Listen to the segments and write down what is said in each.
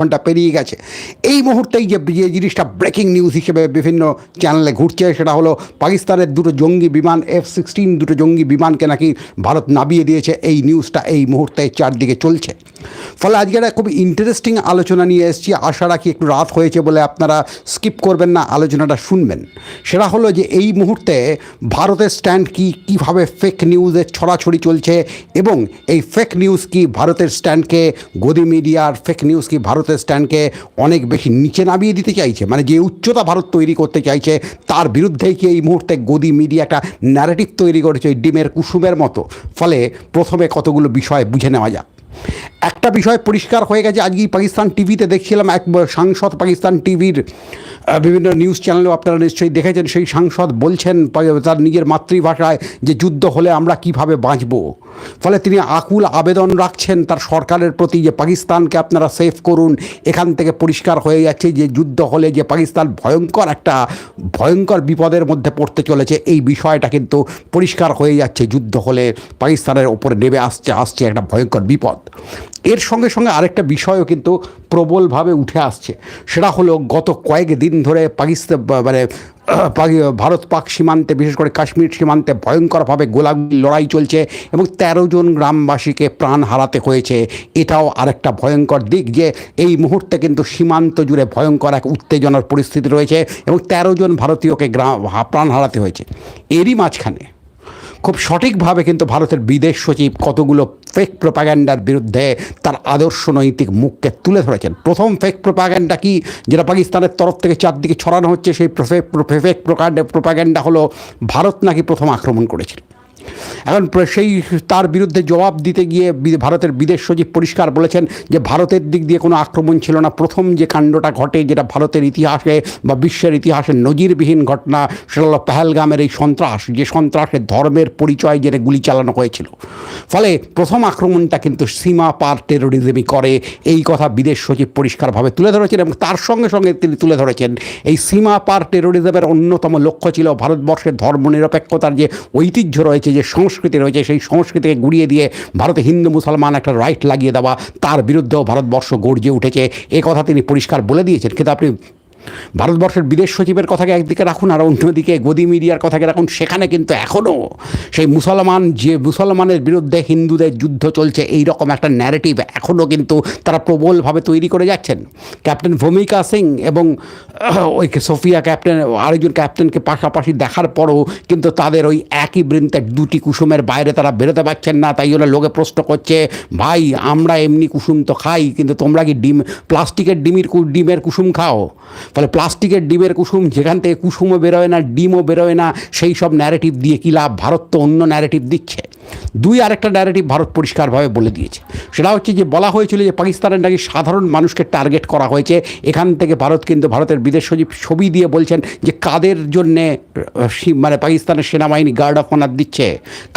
ঘণ্টা পেরিয়ে গেছে। এই মুহূর্তেই যে যে জিনিসটা ব্রেকিং নিউজ হিসেবে বিভিন্ন চ্যানেলে ঘুরছে, সেটা হলো পাকিস্তানের দুটো জঙ্গি বিমান এফ সিক্সটিন দুটো জঙ্গি বিমানকে নাকি ভারত নামিয়ে দিয়েছে। এই নিউজটা এই মুহূর্তে চারদিকে চলছে। ফলে আজকে একটা খুব ইন্টারেস্টিং আলোচনা নিয়ে এসেছি। আশা রাখি একটু রাত হয়েছে বলে আপনারা স্কিপ করবেন না, আলোচনাটা শুনবেন। সেটা হলো যে এই মুহূর্তে ভারতের স্ট্যান্ড কি, কীভাবে ফেক নিউজের ছড়াছড়ি চলছে এবং এই ফেক নিউজ কি ভারতের স্ট্যান্ডকে গদি মিডিয়ার ফেক নিউজ কি ভারতের স্ট্যান্ডকে অনেক বেশি নিচে নামিয়ে দিতে চাইছে। মানে যে উচ্চতা ভারত তৈরি করতে চাইছে, তার বিরুদ্ধেই কি এই মুহূর্তে গদি মিডিয়া একটা ন্যারেটিভ তৈরি করেছে ওই ডিমের কুসুমের মতো? ফলে প্রথমে কতগুলো বিষয় বুঝে নেওয়া যাক। একটা বিষয় পরিষ্কার হয়ে গেছে, আজকেই পাকিস্তান টিভিতে দেখছিলাম এক সাংসদ পাকিস্তান টিভির বিভিন্ন নিউজ চ্যানেলেও আপনারা নিশ্চয়ই দেখেছেন, সেই সাংসদ বলছেন, তার নিজের মাতৃভাষায় যে যুদ্ধ হলে আমরা কীভাবে বাঁচব। ফলে তিনি আকুল আবেদন রাখছেন, তার সরকারের প্রতি যে পাকিস্তানকে আপনারা সেভ করুন, এখান থেকে পরিষ্কার হয়ে যাচ্ছে যে যুদ্ধ হলে যে পাকিস্তান ভয়ঙ্কর একটা ভয়ঙ্কর বিপদের মধ্যে পড়তে চলেছে, এই বিষয়টা কিন্তু পরিষ্কার হয়ে যাচ্ছে, যুদ্ধ হলে পাকিস্তানের ওপরে নেমে আসছে আসছে একটা ভয়ঙ্কর বিপদ। এর সঙ্গে সঙ্গে আরেকটা বিষয়ও কিন্তু প্রবলভাবে উঠে আসছে, সেটা হলো গত কয়েক দিন ধরে পাকিস্তান মানে ভারত পাক সীমান্তে, বিশেষ করে কাশ্মীর সীমান্তে ভয়ঙ্করভাবে গোলাগুলি লড়াই চলছে এবং তেরো জন গ্রামবাসীকে প্রাণ হারাতে হয়েছে। এটাও আরেকটা ভয়ঙ্কর দিক যে এই মুহূর্তে কিন্তু সীমান্ত জুড়ে ভয়ঙ্কর এক উত্তেজনার পরিস্থিতি রয়েছে এবং তেরো জন ভারতীয়কে গ্রাম প্রাণ হারাতে হয়েছে। এরই মাঝখানে খুব সঠিকভাবে কিন্তু ভারতের বিদেশ সচিব কতগুলো ফেক প্রোপাগ্যান্ডার বিরুদ্ধে তার আদর্শ নৈতিক মুখকে তুলে ধরেছেন। প্রথম ফেক প্রোপাগ্যান্ডা কি? যেটা পাকিস্তানের তরফ থেকে চারদিকে ছড়ানো হচ্ছে, সেই ফেক প্রোপাগ্যান্ডা হলো ভারত নাকি প্রথম আক্রমণ করেছিল। এখন সেই তার বিরুদ্ধে জবাব দিতে গিয়ে ভারতের বিদেশ সচিব পরিষ্কার বলেছেন যে ভারতের দিক দিয়ে কোনো আক্রমণ ছিল না। প্রথম যে কাণ্ডটা ঘটে, যেটা ভারতের ইতিহাসে বা বিশ্বের ইতিহাসে নজিরবিহীন ঘটনা, সেটা হলো পেহেলগামের এই সন্ত্রাস, যে সন্ত্রাসের ধর্মের পরিচয় জেনে গুলি চালানো হয়েছিল। ফলে প্রথম আক্রমণটা কিন্তু সীমা পার টেরোরিজমই করে। এই কথা বিদেশ সচিব পরিষ্কারভাবে তুলে ধরেছেন এবং তার সঙ্গে সঙ্গে তিনি তুলে ধরেছেন। এই সীমা পার টেরোরিজমের অন্যতম লক্ষ্য ছিল ভারতবর্ষের ধর্মনিরপেক্ষতার যে ঐতিহ্য রয়েছে, যে সংস্কৃতি রয়েছে, সেই সংস্কৃতিকে গুড়িয়ে দিয়ে ভারতে হিন্দু, মুসলমান একটা রাইট লাগিয়ে দেওয়া, তার বিরুদ্ধেও ভারতবর্ষ গর্জে উঠেছে। এ কথা তিনি পরিষ্কার বলে দিয়েছেন। কিন্তু আপনি ভারতবর্ষের বিদেশ সচিবের কথাকে একদিকে রাখুন আর অন্যদিকে গদি মিডিয়ার কথাকে রাখুন, সেখানে কিন্তু এখনও সেই মুসলমান যে মুসলমানের বিরুদ্ধে হিন্দুদের যুদ্ধ চলছে এই রকম একটা ন্যারেটিভ এখনও কিন্তু তারা প্রবলভাবে তৈরি করে যাচ্ছেন। ক্যাপ্টেন ভূমিকা সিং এবং ওই সোফিয়া ক্যাপ্টেন, আরেকজন ক্যাপ্টেনকে পাশাপাশি দেখার পরও কিন্তু তাদের ওই একই বৃন্তের দুটি কুসুমের বাইরে তারা বেরোতে পারছেন না, তাই জন্য লোকে প্রশ্ন করছে, ভাই, আমরা এমনি কুসুম তো খাই, কিন্তু তোমরা কি ডিম, প্লাস্টিকের ডিমের ডিমের কুসুম খাও? ফলে প্লাস্টিকের ডিমের কুসুম, যেখান থেকে কুসুমও বেরোয় না, ডিমও বেরোয় না, সেই সব ন্যারেটিভ দিয়ে কী লাভ? ভারত তো অন্য ন্যারেটিভ দিচ্ছে। দুই আরেকটা ন্যারেটিভ ভারত পরিষ্কারভাবে বলে দিয়েছে। সেটা হচ্ছে যে বলা হয়েছিল যে পাকিস্তানের নাকি সাধারণ মানুষকে টার্গেট করা হয়েছে। এখান থেকে ভারত কিন্তু ভারতের বিদেশ সচিব ছবি দিয়ে বলছেন যে কাদের জন্যে মানে পাকিস্তানের সেনাবাহিনী গার্ড অফ অনার দিচ্ছে?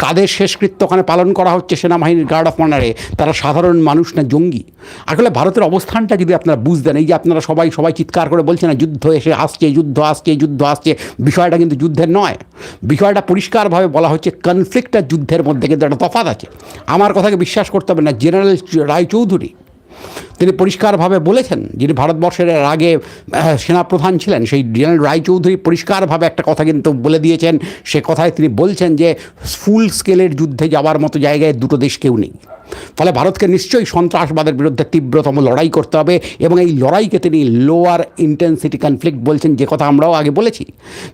কাদের শেষকৃত্য ওখানে পালন করা হচ্ছে সেনাবাহিনীর গার্ড অফ অনারে তারা সাধারণ মানুষ না জঙ্গি? আসলে ভারতের অবস্থানটা যদি আপনারা বুঝতেন, এই যে আপনারা সবাই সবাই চিৎকার করে বলছেন না, যুদ্ধ এসে আসছে, যুদ্ধ আসছে যুদ্ধ আসছে, বিষয়টা কিন্তু যুদ্ধের নয়। বিষয়টা পরিষ্কারভাবে বলা হচ্ছে কনফ্লিক্ট আর যুদ্ধের মধ্যে কিন্তু একটা তফাত আছে। আমার কথাকে বিশ্বাস করতে হবে না, জেনারেল রায়চৌধুরী, তিনি পরিষ্কারভাবে বলেছেন, যিনি ভারতবর্ষের আগে সেনাপ্রধান ছিলেন, সেই জেনারেল রায়চৌধুরী পরিষ্কারভাবে একটা কথা কিন্তু বলে দিয়েছেন। সে কথায় তিনি বলছেন যে ফুল স্কেলের যুদ্ধে যাওয়ার মতো জায়গায় দুটো দেশ কেউ নেই। ফলে ভারতকে নিশ্চয়ই সন্ত্রাসবাদের বিরুদ্ধে তীব্রতম লড়াই করতে হবে এবং এই লড়াইকে তিনি লোয়ার ইন্টেন্সিটি কনফ্লিক্ট বলছেন, যে কথা আমরাও আগে বলেছি,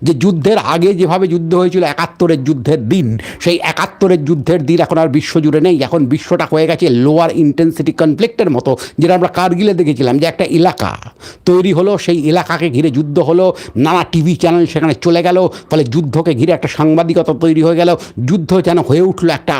যে যুদ্ধের আগে যেভাবে যুদ্ধ হয়েছিল, একাত্তরের যুদ্ধের দিন, সেই একাত্তরের যুদ্ধের দিন এখন আর বিশ্বজুড়ে নেই। এখন বিশ্বটা হয়ে গেছে লোয়ার ইন্টেন্সিটি কনফ্লিক্টের মতো, যেটা আমরা কার্গিলে দেখেছিলাম, যে একটা এলাকা তৈরি হলো, সেই এলাকাকে ঘিরে যুদ্ধ হলো, নানা টিভি চ্যানেল সেখানে চলে গেল, ফলে যুদ্ধকে ঘিরে একটা সাংবাদিকতা তৈরি হয়ে গেল, যুদ্ধ যেন হয়ে উঠল একটা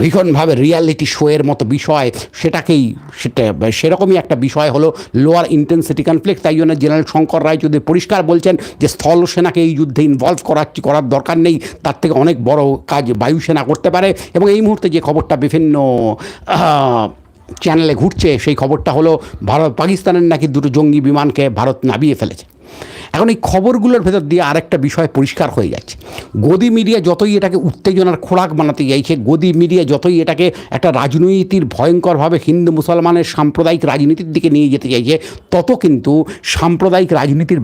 ভীষণভাবে রিয়ালিটি শোয়ের মতো বিষয়, সেটাকেই সেটা, সেরকমই একটা বিষয় হলো লোয়ার ইন্টেন্সিটি কনফ্লিক্ট তাই জন্য জেনারেল শঙ্কর রায় যদি পরিষ্কার বলছেন যে স্থল সেনাকে এই যুদ্ধে ইনভলভ করাচ্ছি করার দরকার নেই, তার থেকে অনেক বড় কাজ বায়ুসেনা করতে পারে। এবং এই মুহূর্তে যে খবরটা বিভিন্ন চ্যানেলে ঘুরছে, সেই খবরটা হলো ভারত পাকিস্তানের নাকি দুটো জঙ্গি বিমানকে ভারত নামিয়ে ফেলেছে। এখন এই খবরগুলোর ভেতর দিয়ে আরেকটা বিষয় পরিষ্কার হয়ে যাচ্ছে। গদি মিডিয়া যতই এটাকে উত্তেজনার খোরাক বানাতে চাইছে, গদি মিডিয়া যতই এটাকে একটা রাজনীতির ভয়ঙ্করভাবে হিন্দু মুসলমানের সাম্প্রদায়িক রাজনীতির দিকে নিয়ে যেতে চাইছে, তত কিন্তু সাম্প্রদায়িক রাজনীতির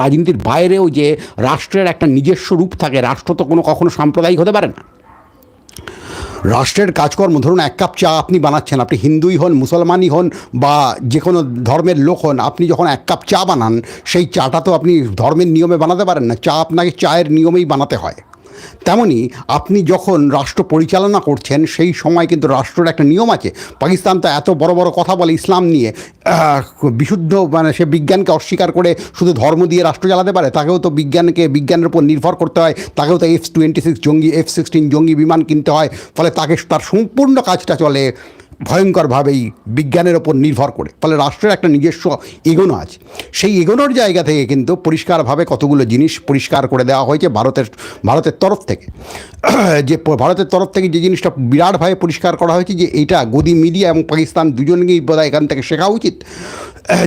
রাজনীতির বাইরেও যে রাষ্ট্রের একটা নিজস্ব রূপ থাকে, রাষ্ট্র তো কোনো কখনো সাম্প্রদায়িক হতে পারে না। রাষ্ট্রের কাজকর্ম, ধরুন এক কাপ চা আপনি বানাচ্ছেন, আপনি হিন্দুই হন, মুসলমানই হন, বা যে কোনো ধর্মের লোক হন, আপনি যখন এক কাপ চা বানান, সেই চাটা তো আপনি ধর্মের নিয়মে বানাতে পারেন না, চা আপনাকে চায়ের নিয়মেই বানাতে হয়। তেমনি আপনি যখন রাষ্ট্র পরিচালনা করছেন, সেই সময় কিন্তু রাষ্ট্রের একটা নিয়ম আছে। পাকিস্তান তো এত বড় বড় কথা বলে ইসলাম নিয়ে বিশুদ্ধ মানে সে বিজ্ঞানকে অস্বীকার করে শুধু ধর্ম দিয়ে রাষ্ট্র চালাতে পারে, তাকেও তো বিজ্ঞানকে, বিজ্ঞানের উপর নির্ভর করতে হয়, তাকেও তো এফ টোয়েন্টি সিক্স জঙ্গি এফ সিক্সটিন জঙ্গি বিমান কিনতে হয়, ফলে তাকে তার সম্পূর্ণ কাজটা চলে। ভয়ঙ্করভাবেই বিজ্ঞানের ওপর নির্ভর করে। ফলে রাষ্ট্রের একটা নিজস্ব এগোনো আছে। সেই এগোনোর জায়গা থেকে কিন্তু পরিষ্কারভাবে কতগুলো জিনিস পরিষ্কার করে দেওয়া হয়েছে ভারতের ভারতের তরফ থেকে। যে ভারতের তরফ থেকে যে জিনিসটা বিরাটভাবে পরিষ্কার করা হয়েছে যে এটা গদি মিডিয়া এবং পাকিস্তান দুজনকেই বোধহয় এখান থেকে শেখা উচিত,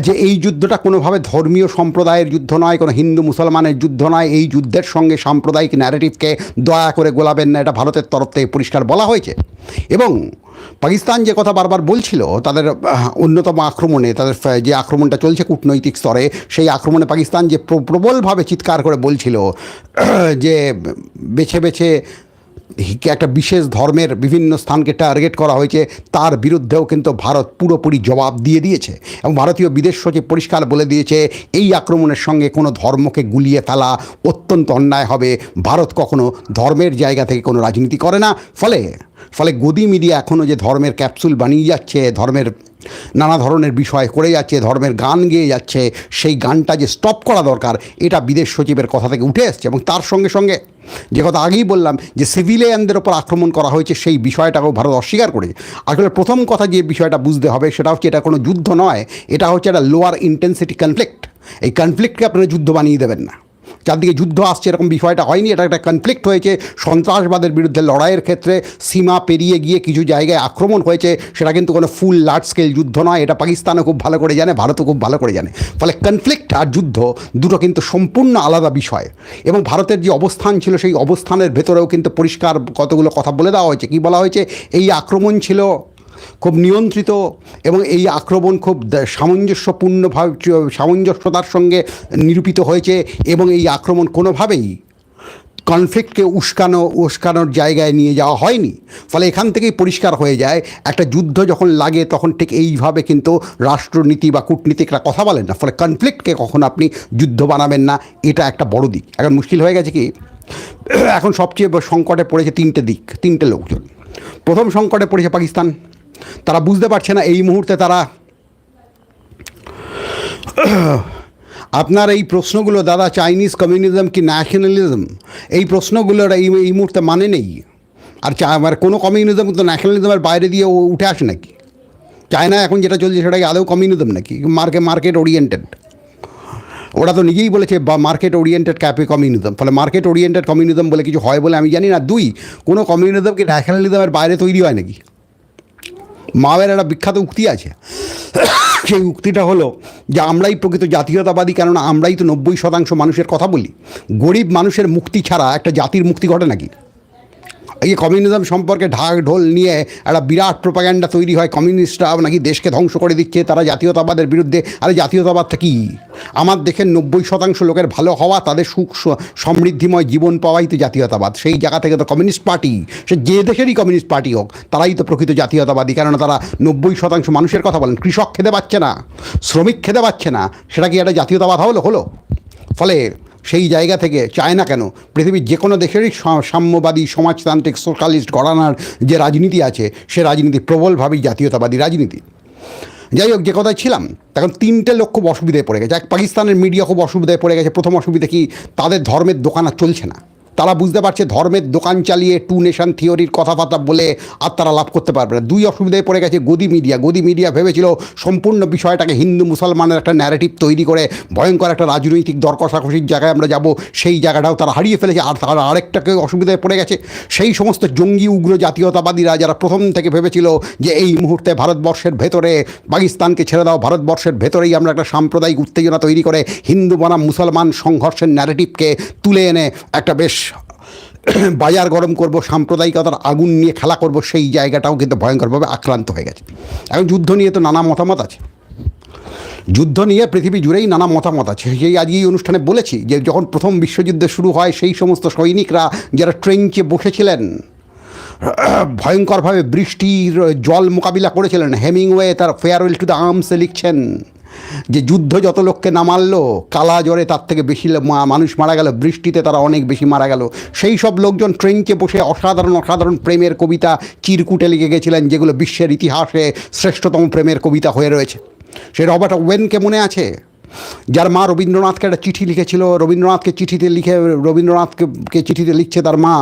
যে এই যুদ্ধটা কোনোভাবে ধর্মীয় সম্প্রদায়ের যুদ্ধ নয়, কোনো হিন্দু মুসলমানের যুদ্ধ নয়, এই যুদ্ধের সঙ্গে সাম্প্রদায়িক ন্যারেটিভকে দয়া করে গোলাবেন না, এটা ভারতের তরফ থেকে পরিষ্কার বলা হয়েছে। এবং পাকিস্তান যে কথা বারবার বলছিল, তাদের অন্যতম আক্রমণে, তাদের যে আক্রমণটা চলছে কূটনৈতিক স্তরে, সেই আক্রমণে পাকিস্তান যে প্র- প্রবলভাবে চিৎকার করে বলছিল, যে বেছে বেছে একটা বিশেষ ধর্মের বিভিন্ন স্থানকে টার্গেট করা হয়েছে, তার বিরুদ্ধেও কিন্তু ভারত পুরোপুরি জবাব দিয়ে দিয়েছে। এবং ভারতীয় বিদেশ সচিব পরিষ্কার বলে দিয়েছে, এই আক্রমণের সঙ্গে কোনো ধর্মকে গুলিয়ে ফেলা অত্যন্ত অন্যায় হবে। ভারত কখনো ধর্মের জায়গা থেকে কোনো রাজনীতি করে না। ফলে ফলে গদি মিডিয়া এখনও যে ধর্মের ক্যাপসুল বানিয়ে যাচ্ছে, ধর্মের নানা ধরনের বিষয় করে যাচ্ছে, ধর্মের গান গেয়ে যাচ্ছে, সেই গানটা যে স্টপ করা দরকার, এটা বিদেশ সচিবের কথা থেকে উঠে এসছে এবং তার সঙ্গে সঙ্গে যে কথা আগেই বললাম যে সিভিলিয়ানদের ওপর আক্রমণ করা হয়েছে, সেই বিষয়টাকেও ভারত অস্বীকার করেছে। আসলে প্রথম কথা যে বিষয়টা বুঝতে হবে, সেটা হচ্ছে এটা কোনো যুদ্ধ নয়, এটা হচ্ছে একটা লোয়ার ইন্টেন্সিটি কনফ্লিক্ট এই কনফ্লিক্টকে আপনারা যুদ্ধ বানিয়ে দেবেন না। চারদিকে যুদ্ধ আসছে, এরকম বিষয়টা হয়নি। এটা একটা কনফ্লিক্ট হয়েছে। সন্ত্রাসবাদের বিরুদ্ধে লড়াইয়ের ক্ষেত্রে সীমা পেরিয়ে গিয়ে কিছু জায়গায় আক্রমণ হয়েছে। সেটা কিন্তু কোনো ফুল লার্জ স্কেল যুদ্ধ নয়। এটা পাকিস্তানও খুব ভালো করে জানে, ভারতও খুব ভালো করে জানে। ফলে কনফ্লিক্ট আর যুদ্ধ দুটো কিন্তু সম্পূর্ণ আলাদা বিষয়। এবং ভারতের যে অবস্থান ছিল, সেই অবস্থানের ভেতরেও কিন্তু পরিষ্কার কতগুলো কথা বলে দেওয়া হয়েছে। কী বলা হয়েছে? এই আক্রমণ ছিল খুব নিয়ন্ত্রিত এবং এই আক্রমণ খুব সামঞ্জস্যপূর্ণভাবে সামঞ্জস্যতার সঙ্গে নিরূপিত হয়েছে এবং এই আক্রমণ কোনোভাবেই কনফ্লিক্টকে উস্কানো, উস্কানোর জায়গায় নিয়ে যাওয়া হয়নি। ফলে এখান থেকেই পরিষ্কার হয়ে যায়, একটা যুদ্ধ যখন লাগে তখন ঠিক এইভাবে কিন্তু রাষ্ট্রনীতি বা কূটনীতিকরা কথা বলেন না। ফলে কনফ্লিক্টকে কখন আপনি যুদ্ধ বানাবেন না, এটা একটা বড় দিক। এখন মুশকিল হয়ে গেছে কি? এখন সবচেয়ে সংকটে পড়েছে তিনটে দিক, তিনটে লোকজন। প্রথম সংকটে পড়েছে পাকিস্তান। তারা বুঝতে পারছে না, এই মুহূর্তে তারা আপনার এই প্রশ্নগুলো, দাদা, চাইনিজ কমিউনিজম কি ন্যাশনালিজম এই প্রশ্নগুলোর এই এই মুহূর্তে মানে নেই। আর চা আমার কোনো কমিউনিজম তো ন্যাশনালিজমের বাইরে দিয়ে উঠে আসে নাকি? চায়না এখন যেটা চলছে সেটা কি আদৌ কমিউনিজম নাকি? মার্কেট মার্কেট ওরিয়েন্টেড ওরা তো নিজেই বলেছে, বা মার্কেট ওরিয়েন্টেড ক্যাপে কমিউনিজম। ফলে মার্কেট ওরিয়েন্টেড কমিউনিজম বলে কিছু হয় বলে আমি জানি না। দুই, কোনো কমিউনিজম কি ন্যাশনালিজমের বাইরে তৈরি হয় নাকি? মাওয়ের একটা বিখ্যাত উক্তি আছে। সেই উক্তিটা হলো যে আমরাই প্রকৃত জাতীয়তাবাদী, কেননা আমরাই তো নব্বই শতাংশ মানুষের কথা বলি। গরিব মানুষের মুক্তি ছাড়া একটা জাতির মুক্তি ঘটে নাকি? এই কমিউনিজম সম্পর্কে ঢাক ঢোল নিয়ে একটা বিরাট প্রোপাগ্যান্ডা তৈরি হয় কমিউনিস্টরা নাকি দেশকে ধ্বংস করে দিচ্ছে, তারা জাতীয়তাবাদের বিরুদ্ধে। আরে জাতীয়তাবাদটা কী? আমার দেশের নব্বই শতাংশ লোকের ভালো হওয়া, তাদের সুখ সমৃদ্ধিময় জীবন পাওয়াই তো জাতীয়তাবাদ। সেই জায়গা থেকে তো কমিউনিস্ট পার্টি, সে যে দেশেরই কমিউনিস্ট পার্টি হোক, তারাই তো প্রকৃত জাতীয়তাবাদী। কেননা তারা নব্বই শতাংশ মানুষের কথা বলেন, কৃষক খেতে পাচ্ছে না, শ্রমিক খেতে পাচ্ছে না, সেটা কি একটা জাতীয়তাবাদ হলো হলো? ফলে সেই জায়গা থেকে চায় না কেন? পৃথিবীর যে কোনো দেশেরই সাম্যবাদী, সমাজতান্ত্রিক সোশ্যালিস্ট গড়ানার যে রাজনীতি আছে, সে রাজনীতি প্রবলভাবেই জাতীয়তাবাদী রাজনীতি। যাই হোক, যে কথায় ছিলাম, এখন তিনটে লোক খুব অসুবিধায় পড়ে গেছে। এক পাকিস্তানের মিডিয়া খুব অসুবিধায় পড়ে গেছে। প্রথম অসুবিধা কি? তাদের ধর্মের দোকান আর চলছে না। তারা বুঝতে পারছে ধর্মের দোকান চালিয়ে টু নেশন থিওরির কথাবার্তা বলে আর তারা লাভ করতে পারবে না। দুই অসুবিধায় পড়ে গেছে গদি মিডিয়া। গদি মিডিয়া ভেবেছিল সম্পূর্ণ বিষয়টাকে হিন্দু মুসলমানের একটা ন্যারেটিভ তৈরি করে ভয়ঙ্কর একটা রাজনৈতিক দর কষাকষির জায়গায় আমরা যাব, সেই জায়গাটাও তারা হারিয়ে ফেলেছে। আর তারা আরেকটাকে অসুবিধায় পড়ে গেছে, সেই সমস্ত জঙ্গি, উগ্র জাতীয়তাবাদীরা যারা প্রথম থেকে ভেবেছিল যে এই মুহূর্তে ভারতবর্ষের ভেতরে, পাকিস্তানকে ছেড়ে দাও, ভারতবর্ষের ভেতরেই আমরা একটা সাম্প্রদায়িক উত্তেজনা তৈরি করে হিন্দু বনাম মুসলমান সংঘর্ষের ন্যারেটিভকে তুলে এনে একটা বেশ বাজার গরম করব, সাম্প্রদায়িকতার আগুন নিয়ে খেলা করব, সেই জায়গাটাও কিন্তু ভয়ঙ্করভাবে আক্রান্ত হয়ে গেছে। এখন যুদ্ধ নিয়ে তো নানা মতামত আছে। যুদ্ধ নিয়ে পৃথিবী জুড়েই নানা মতামত আছে। সেই আজকে এই অনুষ্ঠানে বলেছি যে যখন প্রথম বিশ্বযুদ্ধ শুরু হয়, সেই সমস্ত সৈনিকরা যারা ট্রেঞ্চে বসেছিলেন, ভয়ঙ্করভাবে বৃষ্টির জল মোকাবিলা করেছিলেন। হেমিংওয়ে তার ফেয়ারওয়েল টু দ্য আর্মসে লিখছেন যে যুদ্ধ যত লোককে না মারলো, কালা জ্বরে তার থেকে বেশি মানুষ মারা গেল, বৃষ্টিতে তারা অনেক বেশি মারা গেল। সেই সব লোকজন ট্রেনকে বসে অসাধারণ অসাধারণ প্রেমের কবিতা চিরকুটে লিখে গেছিলেন, যেগুলো বিশ্বের ইতিহাসে শ্রেষ্ঠতম প্রেমের কবিতা হয়ে রয়েছে। সে রবার্ট ওয়েনকে মনে আছে? যার মা রবীন্দ্রনাথকে একটা চিঠি লিখেছিল, রবীন্দ্রনাথকে চিঠিতে লিখে, রবীন্দ্রনাথকে চিঠিতে লিখছে তার মা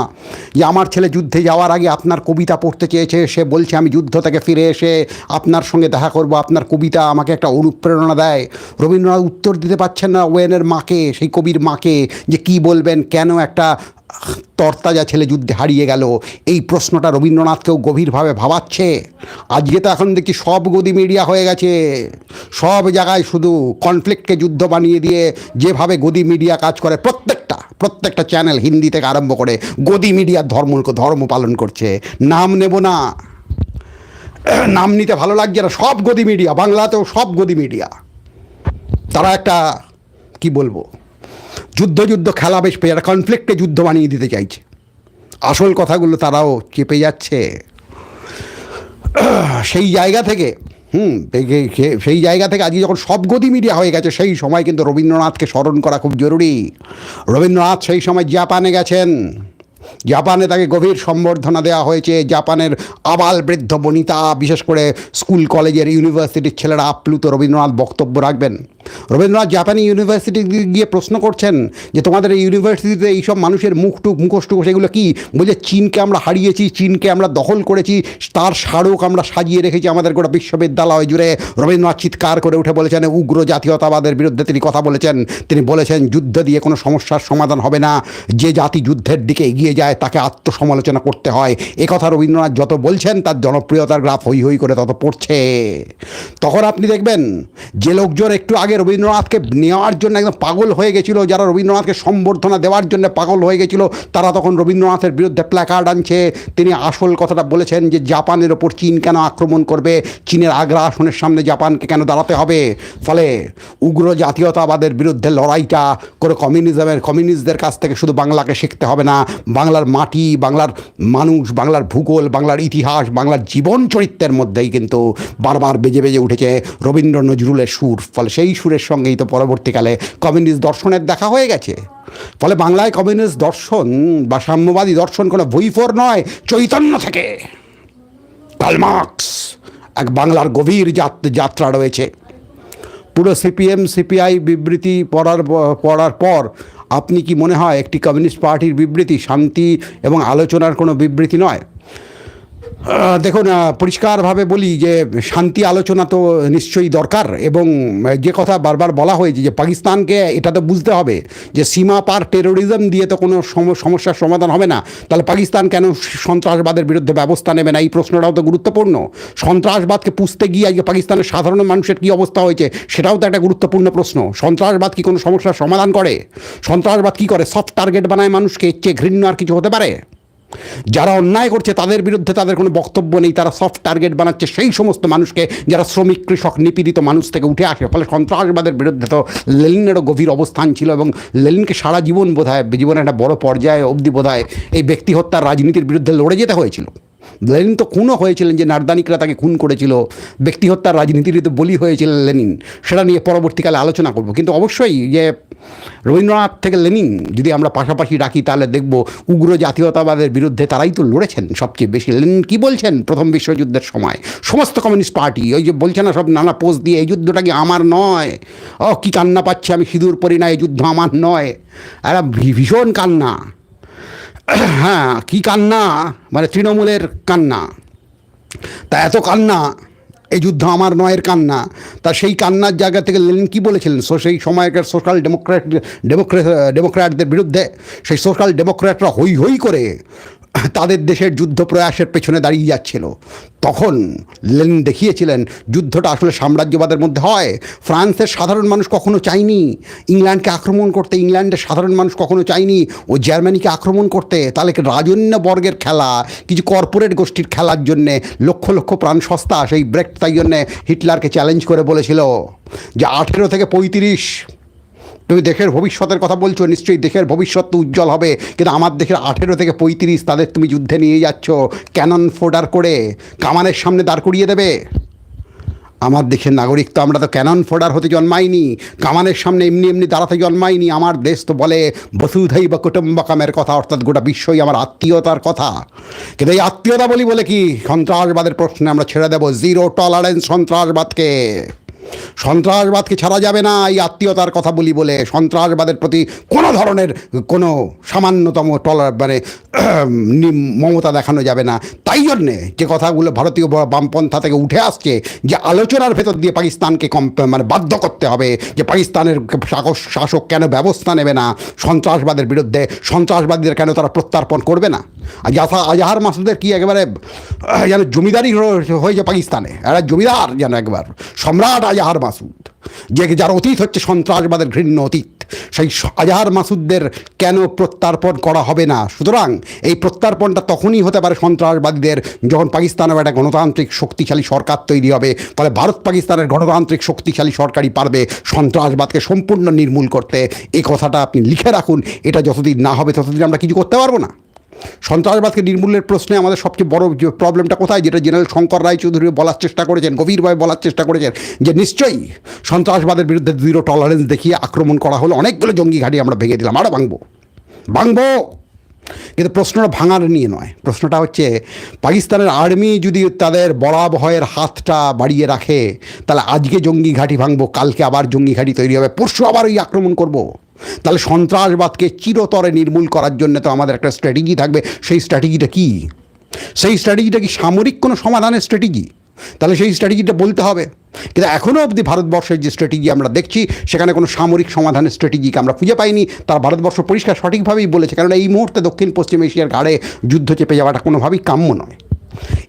যে, আমার ছেলে যুদ্ধে যাওয়ার আগে আপনার কবিতা পড়তে চেয়েছে, সে বলছে, আমি যুদ্ধ থেকে ফিরে এসে আপনার সঙ্গে দেখা করব, আপনার কবিতা আমাকে একটা অনুপ্রেরণা দেয়। রবীন্দ্রনাথ উত্তর দিতে পারছেন না ওয়েনের মাকে, সেই কবির মাকে, যে কি বলবেন, কেন একটা তরতাজা ছেলে যুদ্ধে হারিয়ে গেল। এই প্রশ্নটা রবীন্দ্রনাথকেও গভীরভাবে ভাবাচ্ছে। আজকে তো এখন দেখি সব গদি মিডিয়া হয়ে গেছে। সব জায়গায় শুধু কনফ্লিক্টকে যুদ্ধ বানিয়ে দিয়ে যেভাবে গদি মিডিয়া কাজ করে, প্রত্যেকটা প্রত্যেকটা চ্যানেল হিন্দি থেকে আরম্ভ করে গদি মিডিয়ার ধর্ম ধর্ম পালন করছে। নাম নেব না। নাম নিতে ভালো লাগছে না, সব গদি মিডিয়া, বাংলাতেও সব গদি মিডিয়া। তারা একটা, কি বলব? যুদ্ধ যুদ্ধ খেলা বেশ পেয়ে কনফ্লিক্টে যুদ্ধ বানিয়ে দিতে চাইছে। আসল কথাগুলো তারাও চেপে যাচ্ছে। সেই জায়গা থেকে, হুম সেই জায়গা থেকে আজকে যখন সব গতি মিডিয়া হয়ে গেছে, সেই সময় কিন্তু রবীন্দ্রনাথকে স্মরণ করা খুব জরুরি। রবীন্দ্রনাথ সেই সময় জাপানে গেছেন। জাপানে তাকে গভীর সম্বর্ধনা দেওয়া হয়েছে। জাপানের আবাল বৃদ্ধ বনিতা, বিশেষ করে স্কুল, কলেজের, ইউনিভার্সিটির ছেলেরা আপ্লুত রবীন্দ্রনাথ বক্তব্য রাখবেন। রবীন্দ্রনাথ জাপানি ইউনিভার্সিটি গিয়ে প্রশ্ন করছেন যে তোমাদের এই ইউনিভার্সিটিতে এইসব মানুষের মুখ মুখটুক মুখোশটুক সেগুলো কি? বলছে, চীনকে আমরা হারিয়েছি, চীনকে আমরা দখল করেছি, তার স্মারক আমরা সাজিয়ে রেখেছি আমাদের গোটা বিশ্ববিদ্যালয় জুড়ে। রবীন্দ্রনাথ চিৎকার করে উঠে বলেছেন, উগ্র জাতীয়তাবাদের বিরুদ্ধে তিনি কথা বলেছেন। তিনি বলেছেন, যুদ্ধ দিয়ে কোনো সমস্যার সমাধান হবে না। যে জাতি যুদ্ধের দিকে এগিয়ে যায়, তাকে আত্মসমালোচনা করতে হয়। কথা রবীন্দ্রনাথ যত বলছেন, তার জনপ্রিয়তার গ্রাফ হই হই করে তত পড়ছে। তখন আপনি দেখবেন, যে লোকজন একটু আগে রবীন্দ্রনাথকে নেওয়ার জন্য একদম পাগল হয়ে গেছিল। যারা রবীন্দ্রনাথকে সম্বর্ধনা দেওয়ার জন্য পাগল হয়ে গেছিল, তারা তখন রবীন্দ্রনাথের বিরুদ্ধে প্ল্যাকার্ড আনছে। তিনি আসল কথাটা বলেছেন যে, জাপানের ওপর চীন কেন আক্রমণ করবে? চীনের আগ্রা আসনের সামনে জাপানকে কেন দাঁড়াতে হবে? ফলে উগ্র জাতীয়তাবাদের বিরুদ্ধে লড়াইটা করে কমিউনিজমের, কমিউনিস্টদের কাছ থেকে শুধু বাংলাকে শিখতে হবে না। বাংলার মাটি, বাংলার মানুষ, বাংলার ভূগোল, বাংলার ইতিহাস, বাংলার জীবন চরিত্রের মধ্যেই কিন্তু বারবার বেজে বেজে উঠেছে রবীন্দ্র নজরুলের সুর। ফলে সেই সুরের সঙ্গেই তো পরবর্তীকালে কমিউনিস্ট দর্শনের দেখা হয়ে গেছে। ফলে বাংলায় কমিউনিস্ট দর্শন বা সাম্যবাদী দর্শন কোনো বইফোর নয়, চৈতন্য থেকে। কালমার্কস এক বাংলার গভীর যাত- যাত্রা রয়েছে। পুরো সিপিএম, সিপিআই বিবৃতি পড়ার পড়ার পর আপনি কি মনে হয় একটি কমিউনিস্ট পার্টির বিবৃতি শান্তি এবং আলোচনার কোনো বিবৃতি নয়? দেখুন পরিষ্কারভাবে বলি যে শান্তি আলোচনা তো নিশ্চয়ই দরকার এবং যে কথা বারবার বলা হয়েছে যে পাকিস্তানকে এটা তো বুঝতে হবে যে সীমা পার টেরোরিজম দিয়ে তো কোনো সম- সমস্যার সমাধান হবে না। তাহলে পাকিস্তান কেন সন্ত্রাসবাদের বিরুদ্ধে ব্যবস্থা নেবে না? এই প্রশ্নটাও তো গুরুত্বপূর্ণ। সন্ত্রাসবাদকে পুষতে গিয়ে আজকে পাকিস্তানের সাধারণ মানুষের কী অবস্থা হয়েছে সেটাও তো একটা গুরুত্বপূর্ণ প্রশ্ন। সন্ত্রাসবাদ কি কোনো সমস্যার সমাধান করে? সন্ত্রাসবাদ কী করে? সফট টার্গেট বানায় মানুষকে? চেয়ে ঘৃণ্য আর কিছু হতে পারে? যারা অন্যায় করছে, তাদের বিরুদ্ধে তাদের কোনো বক্তব্য নেই, তারা সফট টার্গেট বানাচ্ছে, সেই সমস্ত মানুষকে যারা শ্রমিক, কৃষক, নিপীড়িত মানুষ থেকে উঠে আসে। ফলে সন্ত্রাসবাদের বিরুদ্ধে তো লেলিনেরও গভীর অবস্থান ছিল এবং লেলিনকে সারা জীবন বোধ হয় জীবনের একটা বড় পর্যায়ে অবধি বোধহয় এই ব্যক্তি হত্যার রাজনীতির বিরুদ্ধে লড়ে যেতে হয়েছিল। লেনিন তো খুনও হয়েছিলেন যে নারদানিকরা তাকে খুন করেছিল ব্যক্তি হত্যার রাজনীতির বলি হয়েছিলেন লেনিন, সেটা নিয়ে পরবর্তীকালে আলোচনা করব। কিন্তু অবশ্যই যে রবীন্দ্রনাথ থেকে লেনিন যদি আমরা পাশাপাশি রাখি, তাহলে দেখব উগ্র জাতীয়তাবাদের বিরুদ্ধে তারাই তো লড়েছেন সবচেয়ে বেশি। লেনিন কি বলছেন প্রথম বিশ্বযুদ্ধের সময়? সমস্ত কমিউনিস্ট পার্টি ওই যে বলছে না সব নানা পোস্ট দিয়ে, এই যুদ্ধটা কি আমার নয়? ও, কি কান্না পাচ্ছে আমি, সিঁদুর পরি না, এই যুদ্ধ আমার নয়। এরা ভীষণ কান্না। হ্যাঁ কি কান্না? মানে তৃণমূলের কান্না। তা এত কান্না, এই যুদ্ধ আমার নয়ের কান্না। তা সেই কান্নার জায়গা থেকে লেনিন কী বলেছিলেন? সো সেই সময়কার সোশ্যাল ডেমোক্র্যাট ডেমোক্রেট ডেমোক্র্যাটদের বিরুদ্ধে, সেই সোশ্যাল ডেমোক্র্যাটরা হই হই করে তাদের দেশের যুদ্ধ প্রয়াসের পেছনে দাঁড়িয়ে যাচ্ছিল। তখন লেন দেখিয়েছিলেন, যুদ্ধটা আসলে সাম্রাজ্যবাদের মধ্যে হয়। ফ্রান্সের সাধারণ মানুষ কখনো চায়নি। ইংল্যান্ডকে আক্রমণ করতে, ইংল্যান্ডের সাধারণ মানুষ কখনো চায়নি। ও জার্মানিকে আক্রমণ করতে, তাহলে রাজন্য বর্গের খেলা, কিছু কর্পোরেট গোষ্ঠীর খেলার জন্যে লক্ষ লক্ষ প্রাণ সস্তা সেই ব্রেক তাই জন্যে হিটলারকে চ্যালেঞ্জ করে বলেছিল। যে আঠেরো থেকে পঁয়ত্রিশ তুমি দেশের ভবিষ্যতের কথা বলছো, নিশ্চয়ই দেশের ভবিষ্যৎ তো উজ্জ্বল হবে। কিন্তু আমার দেশের আঠেরো থেকে পঁয়ত্রিশ, তাদের তুমি যুদ্ধে নিয়ে যাচ্ছ, ক্যানন ফোডার করে কামানের সামনে দাঁড় করিয়ে দেবে? আমার দেশের নাগরিক তো আমরা তো ক্যানন ফোডার হতে জন্মাইনি, কামানের সামনে এমনি এমনি দাঁড়াতে জন্মাইনি। আমার দেশ তো বলে বসুধাই বা কুটুম্বকামের কথা অর্থাৎ গোটা বিশ্বই আমার আত্মীয়তার কথা। কিন্তু এই আত্মীয়তা বলি বলে কি? সন্ত্রাসবাদের প্রশ্নে আমরা ছেড়ে দেবো, জিরো টলারেন্স সন্ত্রাসবাদকে। সন্ত্রাসবাদকে ছাড়া যাবে না, এই আত্মীয়তার কথা বলি বলে সন্ত্রাসবাদের প্রতি কোনো ধরনের কোনো সামান্যতম টলার মানে মমতা দেখানো যাবে না। তাই জন্যে যে কথাগুলো ভারতীয় বামপন্থা থেকে উঠে আসছে, যে আলোচনার ভেতর দিয়ে পাকিস্তানকে কম মানে বাধ্য করতে হবে, যে পাকিস্তানের শাসক কেন ব্যবস্থা নেবে না, সন্ত্রাসবাদের বিরুদ্ধে সন্ত্রাসবাদীদের কেন তারা প্রত্যার্পণ করবে না? আর জাফা আজাহার মাসুদের কি একেবারে যেন জমিদারি হয়েছে পাকিস্তানে? এরা জমিদার যেন একবার। সম্রাট আজাহার মাসুদ, যে যার অতীত হচ্ছে সন্ত্রাসবাদের ঘৃণ্য অতীত, সেই আজাহার মাসুদদের কেন প্রত্যার্পণ করা হবে না? সুতরাং এই প্রত্যার্পণটা তখনই হতে পারে সন্ত্রাসবাদীদের যখন পাকিস্তানের একটা গণতান্ত্রিক শক্তিশালী সরকার তৈরি হবে, ফলে ভারত পাকিস্তানের গণতান্ত্রিক শক্তিশালী সরকারই পারবে সন্ত্রাসবাদকে সম্পূর্ণ নির্মূল করতে। এই কথাটা আপনি লিখে রাখুন, এটা যতদিন না হবে ততদিন আমরা কিছু করতে পারব না। সন্ত্রাসবাদকে নির্মূলের প্রশ্নে আমাদের সবচেয়ে বড় প্রবলেমটা কোথায়? যেটা জেনারেল শঙ্কর রায়চৌধুরী বলার চেষ্টা করেছেন গভীরভাবে বলার চেষ্টা করেছেন, যে নিশ্চয়ই সন্ত্রাসবাদের বিরুদ্ধে জিরো টলারেন্স দেখিয়ে আক্রমণ করা হলো। অনেকগুলো জঙ্গি ঘাঁটি আমরা ভেঙে দিলাম আরও ভাঙবো। ভাঙবো! কিন্তু প্রশ্নটা ভাঙার নিয়ে নয়। প্রশ্নটা হচ্ছে, পাকিস্তানের আর্মি যদি তাদের বরাবহের হাতটা বাড়িয়ে রাখে, তাহলে আজকে জঙ্গি ঘাঁটি ভাঙবো, কালকে আবার জঙ্গি ঘাঁটি তৈরি হবে, পরশু আবার ওই আক্রমণ করব। তাহলে সন্ত্রাসবাদকে চিরতরে নির্মূল করার জন্য তো আমাদের একটা স্ট্র্যাটেজি থাকবে। সেই স্ট্র্যাটেজিটা কী? সেই স্ট্র্যাটেজিটা কি সামরিক কোনো সমাধানের স্ট্র্যাটেজি তাহলে সেই স্ট্র্যাটেজিটা বলতে হবে। কিন্তু এখনও অবধি ভারতবর্ষের যে স্ট্র্যাটেজি আমরা দেখছি, সেখানে কোনো সামরিক সমাধানের স্ট্র্যাটেজিকে আমরা খুঁজে পাইনি। তার ভারতবর্ষ পরিষ্কার সঠিকভাবেই বলেছে কারণ এই মুহূর্তে দক্ষিণ পশ্চিম এশিয়ার ঘাড়ে যুদ্ধ চেপে যাওয়াটা কোনোভাবেই কাম্য নয়।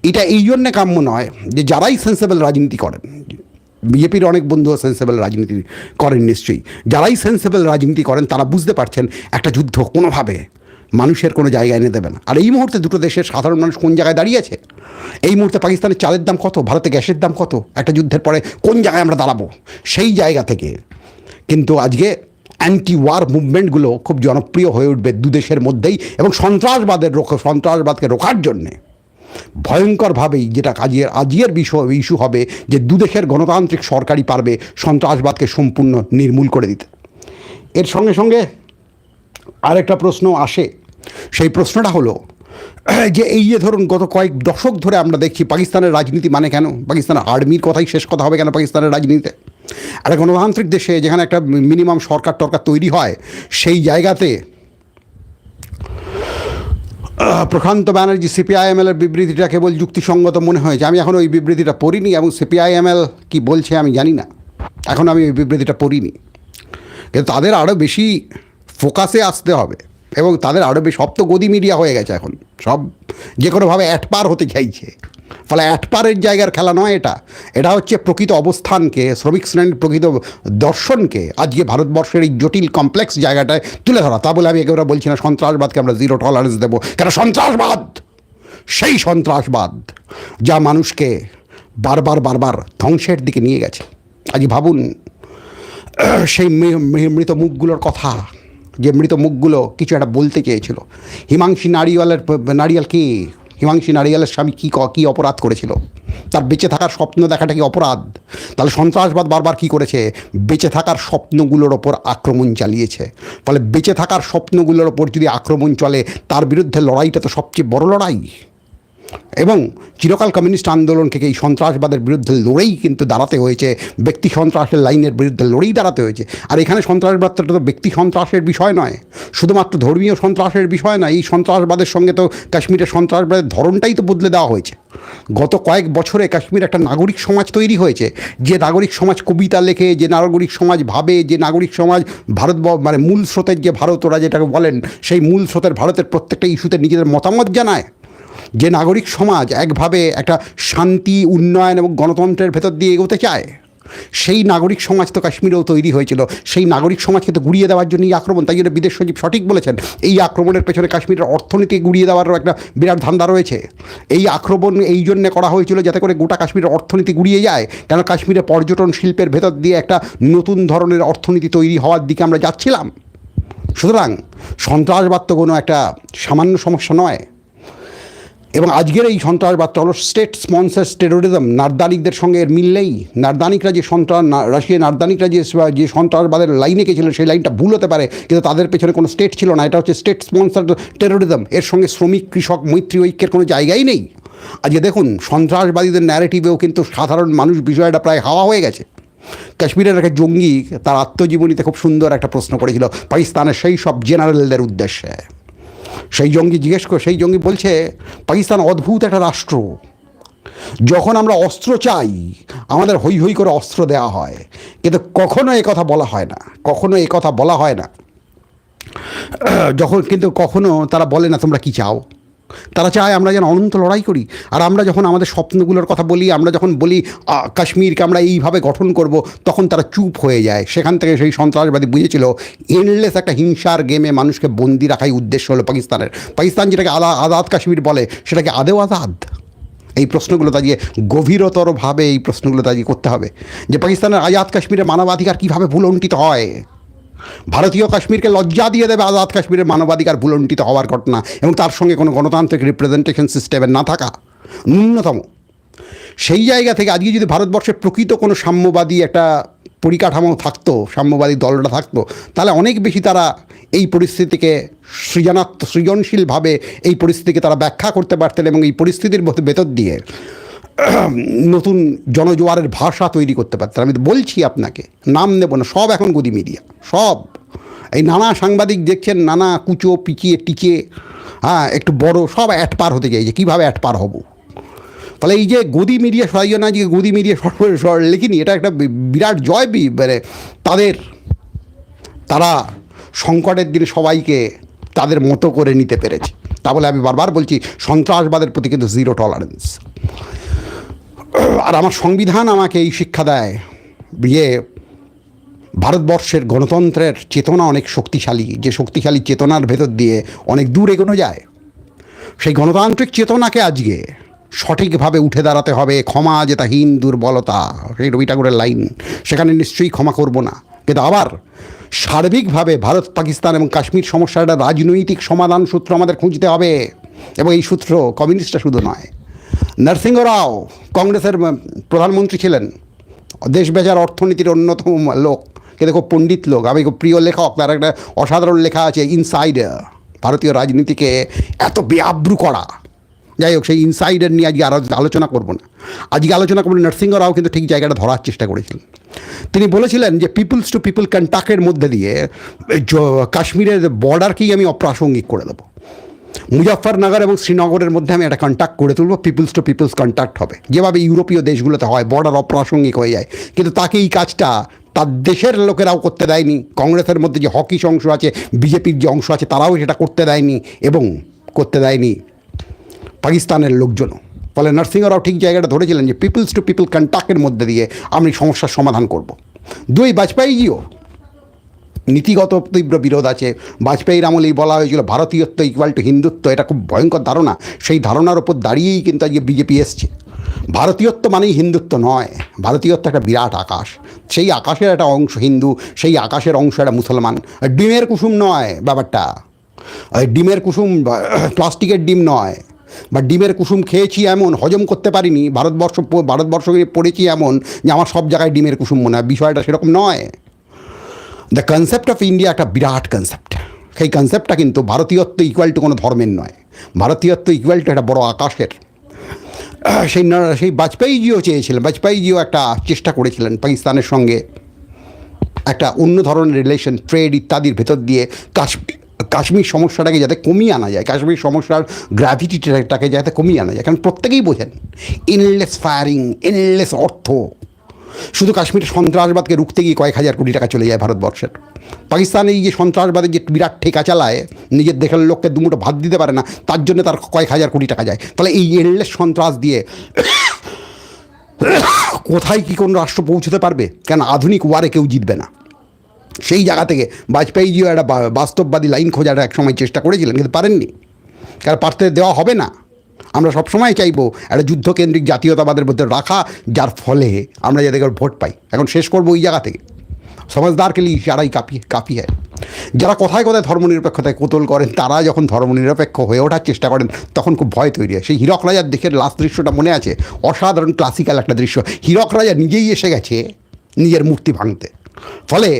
এটা এই জন্যে কাম্য নয় যে যারাই সেন্সেবল রাজনীতি করেন বিজেপির অনেক বন্ধু সেন্সেবল রাজনীতি করেন নিশ্চয়ই। যারাই সেন্সেবল রাজনীতি করেন, তারা বুঝতে পারছেন একটা যুদ্ধ কোনোভাবে মানুষের কোনো জায়গায় এনে দেবে না। আর এই মুহূর্তে দুটো দেশের সাধারণ মানুষ কোন জায়গায় দাঁড়িয়েছে এই মুহূর্তে পাকিস্তানের চালের দাম কত? ভারতে গ্যাসের দাম কত? একটা যুদ্ধের পরে কোন জায়গায় আমরা দাঁড়াবো? সেই জায়গা থেকে। কিন্তু আজকে অ্যান্টি ওয়ার মুভমেন্টগুলো খুব জনপ্রিয় হয়ে উঠবে দু দেশের মধ্যেই এবং সন্ত্রাসবাদের রোখ সন্ত্রাসবাদকে রোখার জন্যে। ভয়ঙ্করভাবেই যেটা কাজের আজকের বিষয় ইস্যু হবে যে দুদেশের গণতান্ত্রিক সরকারই পারবে সন্ত্রাসবাদকে সম্পূর্ণ নির্মূল করে দিতে। এর সঙ্গে সঙ্গে আরেকটা প্রশ্ন আসে। সেই প্রশ্নটা হলো যে এই যে ধরুন গত কয়েক দশক ধরে আমরা দেখছি পাকিস্তানের রাজনীতি মানে কেন? পাকিস্তানের আর্মির কথাই শেষ কথা হবে কেন পাকিস্তানের রাজনীতিতে? একটা গণতান্ত্রিক দেশে যেখানে একটা মিনিমাম সরকার টরকার তৈরি হয়, সেই জায়গাতে প্রশান্ত ব্যানার্জি সিপিআইএমএলের বিবৃতিটা কেবল যুক্তিসঙ্গত মনে হয়েছে। আমি এখন ওই বিবৃতিটা পড়িনি এবং সিপিআইএমএল কি বলছে আমি জানি না। এখন আমি ওই বিবৃতিটা পড়িনি। কিন্তু তাদের আরও বেশি ফোকাসে আসতে হবে এবং তাদের আরও বেশি সব তো গদি মিডিয়া হয়ে গেছে এখন। সব যে কোনোভাবে অ্যাটপার হতে চাইছে। ফলে অ্যাটপারের জায়গার খেলা নয় এটা। এটা হচ্ছে প্রকৃত অবস্থানকে, শ্রমিক শ্রেণির প্রকৃত দর্শনকে আজকে ভারতবর্ষের এই জটিল কমপ্লেক্স জায়গাটায় তুলে ধরা। তা বলে আমি একেবারে বলছি না সন্ত্রাসবাদকে আমরা জিরো টলারেন্স দেবো। কেন সন্ত্রাসবাদ? সেই সন্ত্রাসবাদ যা মানুষকে বারবার বারবার ধ্বংসের দিকে নিয়ে গেছে। আজ ভাবুন, সেই মৃত মুখগুলোর কথা, যে মৃত মুখগুলো কিছু একটা বলতে চেয়েছিল। হিমাংশী নারিয়ালের নারিয়াল কি? হিমাংশী নারিয়ালের স্বামী কী ক- অপরাধ করেছিল? তার বেঁচে থাকার স্বপ্ন দেখাটা কি অপরাধ? তাহলে সন্ত্রাসবাদ বারবার কি করেছে? বেঁচে থাকার স্বপ্নগুলোর ওপর আক্রমণ চালিয়েছে। ফলে বেঁচে থাকার স্বপ্নগুলোর ওপর যদি আক্রমণ চলে, তার বিরুদ্ধে লড়াইটা তো সবচেয়ে বড় লড়াই। এবং চিরকাল কমিউনিস্ট আন্দোলনকে এই সন্ত্রাসবাদের বিরুদ্ধে লড়েই কিন্তু দাঁড়াতে হয়েছে? ব্যক্তি সন্ত্রাসের লাইনের বিরুদ্ধে লড়েই দাঁড়াতে হয়েছে। আর এখানে সন্ত্রাসবাদটা তো ব্যক্তি সন্ত্রাসের বিষয় নয়, শুধুমাত্র ধর্মীয় সন্ত্রাসের বিষয় নয়, এই সন্ত্রাসবাদের সঙ্গে তো কাশ্মীরের সন্ত্রাসবাদের ধরনটাই তো বদলে দেওয়া হয়েছে। গত কয়েক বছরে কাশ্মীর একটা নাগরিক সমাজ তৈরি হয়েছে, যে নাগরিক সমাজ কবিতা লেখে, যে নাগরিক সমাজ ভাবে, যে নাগরিক সমাজ ভারত মানে মূল স্রোতের যে ভারত, ওরা যেটাকে বলেন, সেই মূল স্রোতের ভারতের প্রত্যেকটা ইস্যুতে নিজেদের মতামত জানায়। যে নাগরিক সমাজ একভাবে একটা শান্তি, উন্নয়ন এবং গণতন্ত্রের ভেতর দিয়ে এগোতে চায়, সেই নাগরিক সমাজ তো কাশ্মীরেও তৈরি হয়েছিল। সেই নাগরিক সমাজকে তো গুড়িয়ে দেওয়ার জন্যই আক্রমণ, তাই জন্য বিদেশ সচিব সঠিক বলেছেন। এই আক্রমণের পেছনে কাশ্মীরের অর্থনীতি গুড়িয়ে দেওয়ারও একটা বিরাট ধান্দা রয়েছে। এই আক্রমণ এই জন্যে করা হয়েছিল যাতে করে গোটা কাশ্মীরের অর্থনীতি গুড়িয়ে যায় কেন কাশ্মীরে পর্যটন শিল্পের ভেতর দিয়ে একটা নতুন ধরনের অর্থনীতি তৈরি হওয়ার দিকে আমরা যাচ্ছিলাম। সুতরাং সন্ত্রাসবাদ তো কোনো একটা সামান্য সমস্যা নয়। এবং আজকের এই সন্ত্রাসবাদটা হলো স্টেট স্পন্সার্স টেরোরিজম নার্দানিকদের সঙ্গে এর মিল নেই। নার্দানিকরা যে সন্ত্রাস রাশিয়া নার্দানিকরা যে যে সন্ত্রাসবাদের লাইনে গেছিলেন সেই লাইনটা ভুল হতে পারে। কিন্তু তাদের পেছনে কোনো স্টেট ছিল না। এটা হচ্ছে স্টেট স্পন্সার টেরোরিজম এর সঙ্গে শ্রমিক, কৃষক, মৈত্রী ঐক্যের কোনো জায়গাই নেই। আজকে দেখুন, সন্ত্রাসবাদীদের ন্যারেটিভেও কিন্তু সাধারণ মানুষ বিষয়টা প্রায় হাওয়া হয়ে গেছে। কাশ্মীরের একটা জঙ্গি তার আত্মজীবনীতে খুব সুন্দর একটা প্রশ্ন করেছিল, পাকিস্তানের সেই সব জেনারেলদের উদ্দেশ্যে। সেই জঙ্গি জিজ্ঞেস করে, সেই জঙ্গি বলছে, পাকিস্তান অদ্ভুত একটা রাষ্ট্র। যখন আমরা অস্ত্র চাই, আমাদের হই হই করে অস্ত্র দেওয়া হয়। কিন্তু কখনো এ কথা বলা হয় না, কখনো এ কথা বলা হয় না। যখন কিন্তু কখনো তারা বলে না, তোমরা কি চাও? তারা চায় আমরা যেন অনন্ত লড়াই করি। আর আমরা যখন আমাদের স্বপ্নগুলোর কথা বলি, আমরা যখন বলি কাশ্মীরকে আমরা এইভাবে গঠন করব তখন তারা চুপ হয়ে যায়। সেখান থেকে সেই সন্ত্রাসবাদী বুঝেছিল এনলেস একটা হিংসার গেমে মানুষকে বন্দি রাখাই উদ্দেশ্য হলো পাকিস্তানের। পাকিস্তান যেটাকে আলা, আজাদ কাশ্মীর বলে, সেটাকে আদেও আজাদ? এই প্রশ্নগুলো তাজিয়ে গভীরতরভাবে এই প্রশ্নগুলো তাজিয়ে করতে হবে। যে পাকিস্তানের আজাদ কাশ্মীরের মানবাধিকার কীভাবে ভুলণ্ঠিত হয়? ভারতীয় কাশ্মীরকে লজ্জা দিয়ে দেবে আজাদ কাশ্মীরের মানবাধিকার ভুলণ্ঠিত হওয়ার ঘটনা এবং তার সঙ্গে কোনো গণতান্ত্রিক রিপ্রেজেন্টেশন সিস্টেমের না থাকা ন্যূনতম। সেই জায়গা থেকে আজকে যদি ভারতবর্ষের প্রকৃত কোনো সাম্যবাদী একটা পরিকাঠামো থাকতো, সাম্যবাদী দলটা থাকতো, তাহলে অনেক বেশি তারা এই পরিস্থিতিকে সৃজনাত্ম সৃজনশীলভাবে এই পরিস্থিতিকে তারা ব্যাখ্যা করতে পারতেন এবং এই পরিস্থিতির ভেতর দিয়ে নতুন জনজোয়ারের ভাষা তৈরি করতে পারতেন। আমি তো বলছি আপনাকে, নাম নেব না, সব এখন গদি মিডিয়া, সব। এই নানা সাংবাদিক দেখছেন, নানা কুচো, পিচিয়ে, টিচিয়ে হ্যাঁ একটু বড়, সব অ্যাট পার হতে চাইছে, কীভাবে অ্যাট পার হব? ফলে এই যে গদি মিডিয়া সরাইও না যে গদি মিডিয়া সর লেখিনি, এটা একটা বিরাট জয় মানে তাদের, তারা সংকটের দিনে সবাইকে তাদের মতো করে নিতে পেরেছে। তা বলে আমি বারবার বলছি, সন্ত্রাসবাদের প্রতি কিন্তু জিরো টলারেন্স আর আমার সংবিধান আমাকে এই শিক্ষা দেয় যে ভারতবর্ষের গণতন্ত্রের চেতনা অনেক শক্তিশালী, যে শক্তিশালী চেতনার ভেতর দিয়ে অনেক দূর এগোনো যায়। সেই গণতান্ত্রিক চেতনাকে আজকে সঠিকভাবে উঠে দাঁড়াতে হবে, ক্ষমা যেতাহীন দুর্বলতা, সেই রবি ঠাকুরের লাইন, সেখানে নিশ্চয়ই ক্ষমা করব না। কিন্তু আবার সার্বিকভাবে ভারত, পাকিস্তান এবং কাশ্মীর সমস্যাটা রাজনৈতিক সমাধান সূত্র আমাদের খুঁজতে হবে। এবং এই সূত্র কমিউনিস্টরা শুধু নয় নরসিংহ রাও কংগ্রেসের প্রধানমন্ত্রী ছিলেন। দেশ বেজার অর্থনীতির অন্যতম লোক। কিন্তু খুব পণ্ডিত লোক। আমি খুব প্রিয় লেখক। তার একটা অসাধারণ লেখা আছে ইনসাইড ভারতীয় রাজনীতিকে এত বেআব্রু করা। যাই হোক, সেই ইনসাইডার নিয়ে আজকে আলোচনা করব না। আজকে আলোচনা করব নরসিংহ রাও কিন্তু ঠিক জায়গাটা ধরার চেষ্টা করেছিলেন তিনি বলেছিলেন যে, পিপুলস টু পিপুল কন্টাক্টের মধ্যে দিয়ে কাশ্মীরের বর্ডারকেই আমি অপ্রাসঙ্গিক করে দেবো। মুজাফরনগর এবং শ্রীনগরের মধ্যে আমি একটা কন্ট্যাক্ট করে তুলব পিপুলস টু পিপুলস কন্ট্যাক্ট হবে। যেভাবে ইউরোপীয় দেশগুলোতে হয় বর্ডার অপ্রাসঙ্গিক হয়ে যায়। কিন্তু তাকে এই কাজটা তার দেশের লোকেরাও করতে দেয়নি। কংগ্রেসের মধ্যে যে হকিস অংশ আছে, বিজেপির যে অংশ আছে, তারাও সেটা করতে দেয়নি এবং করতে দেয়নি পাকিস্তানের লোকজনও। ফলে নরসিংহরাও ঠিক জায়গাটা ধরেছিলেন যে পিপুলস টু পিপুল কন্ট্যাক্টের মধ্যে দিয়ে আমি সমস্যার সমাধান করব। দুই, বাজপেয়ীজিও নীতিগত তীব্র বিরোধ আছে। বাজপেয়ীর আমলেই বলা হয়েছিল, ভারতীয়ত্ব ইকুয়াল টু হিন্দুত্ব। এটা খুব ভয়ঙ্কর ধারণা। সেই ধারণার ওপর দাঁড়িয়েই কিন্তু আজকে বিজেপি এসছে। ভারতীয়ত্ব মানেই হিন্দুত্ব নয়। ভারতীয়ত্ব একটা বিরাট আকাশ। সেই আকাশের একটা অংশ হিন্দু, সেই আকাশের অংশ একটা মুসলমান। ডিমের কুসুম নয় ব্যাপারটা। ডিমের কুসুম প্লাস্টিকের ডিম নয়। বা ডিমের কুসুম খেয়েছি এমন, হজম করতে পারিনি, ভারতবর্ষ ভারতবর্ষ পড়েছি এমন যে আমার সব জায়গায় ডিমের কুসুম মনে হয়। বিষয়টা সেরকম নয়। দ্য কনসেপ্ট অফ ইন্ডিয়া একটা বিরাট কনসেপ্ট সেই কনসেপ্টটা কিন্তু ভারতীয়ত্ব ইকুয়াল টু কোনো ধর্মের নয়। ভারতীয়ত্ব ইকুয়াল টু একটা বড় আকাশের। সেই সেই বাজপেয়ীজিও চেয়েছিলেন, বাজপেয়ীজিও একটা চেষ্টা করেছিলেন পাকিস্তানের সঙ্গে একটা অন্য ধরনের রিলেশন ট্রেড ইত্যাদির ভেতর দিয়ে কাশ্মীর কাশ্মীর সমস্যাটাকে যাতে কমিয়ে আনা যায়, কাশ্মীর সমস্যার গ্র্যাভিটিটাকে যাতে কমিয়ে আনা যায়। কারণ প্রত্যেকেই বোঝেন ইনলেস ফায়ারিং ইনলেস অর্থ। শুধু কাশ্মীরের সন্ত্রাসবাদকে রুখতে গিয়ে কয়েক হাজার কোটি টাকা চলে যায় ভারতবর্ষের। পাকিস্তান এই যে সন্ত্রাসবাদের যে বিরাট ঠেকা চালায়, নিজের দেশের লোককে দুমুটো ভাত দিতে পারে না, তার জন্য তার কয়েক হাজার কোটি টাকা যায়। তাহলে এই এনলেস সন্ত্রাস দিয়ে কোথায় কি কোন রাষ্ট্র পৌঁছতে পারবে? কেন আধুনিক ওয়ারে কেউ জিতবে না? সেই জায়গা থেকে বাজপেয়ীজিও একটা বাস্তববাদী লাইন খোঁজার এক সময় চেষ্টা করেছিলেন, কিন্তু পারেননি। কারণ পারতে দেওয়া হবে না। আমরা সবসময় চাইব একটা যুদ্ধকেন্দ্রিক জাতীয়তাবাদের মধ্যে রাখা, যার ফলে আমরা যাদের ভোট পাই। এখন শেষ করব ওই জায়গা থেকে। সমাজদারকে লিয়ে ইশারাই কাপি কাপি হয়, যারা কোথায় কথায় ধর্মনিরপেক্ষতায় কোতল করেন, তারা যখন ধর্মনিরপেক্ষ হয়ে ওঠার চেষ্টা করেন, তখন খুব ভয় তৈরি হয়। সেই হীরক রাজার দেখে লাস্ট দৃশ্যটা মনে আছে? অসাধারণ ক্লাসিক্যাল একটা দৃশ্য। হীরক রাজা নিজেই এসে গেছে নিজের মূর্তি ভাঙতে। ফলে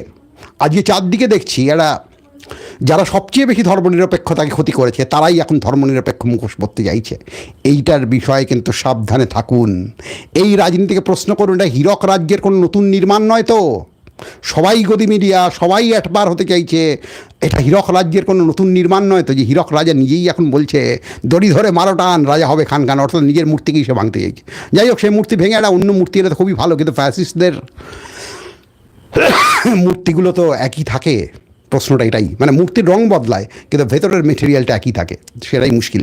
আজকে চারদিকে দেখছি এরা যারা সবচেয়ে বেশি ধর্মনিরপেক্ষতাকে ক্ষতি করেছে, তারাই এখন ধর্মনিরপেক্ষ মুখোশ পড়তে চাইছে এইটার বিষয়ে কিন্তু সাবধানে থাকুন। এই রাজনীতিকে প্রশ্ন করুন, এটা হীরক রাজ্যের কোনো নতুন নির্মাণ নয় তো? সবাই গদি মিডিয়া, সবাই একবার হতে চাইছে। এটা হীরক রাজ্যের কোনো নতুন নির্মাণ নয় তো? যে হীরক রাজা নিজেই এখন বলছে, দড়ি ধরে মারো টান, রাজা হবে খান খান। অর্থাৎ নিজের মূর্তিকেই সে ভাঙতে চাইছে। যাই হোক সেই মূর্তি ভেঙে একটা অন্য মূর্তি তো খুবই ভালো, কিন্তু ফ্যাসিস্টদের মূর্তিগুলো তো একই থাকে। প্রশ্নটা এটাই। মানে মূর্তির রং বদলায়, কিন্তু ভেতরের মেটেরিয়ালটা একই থাকে। সেটাই মুশকিল।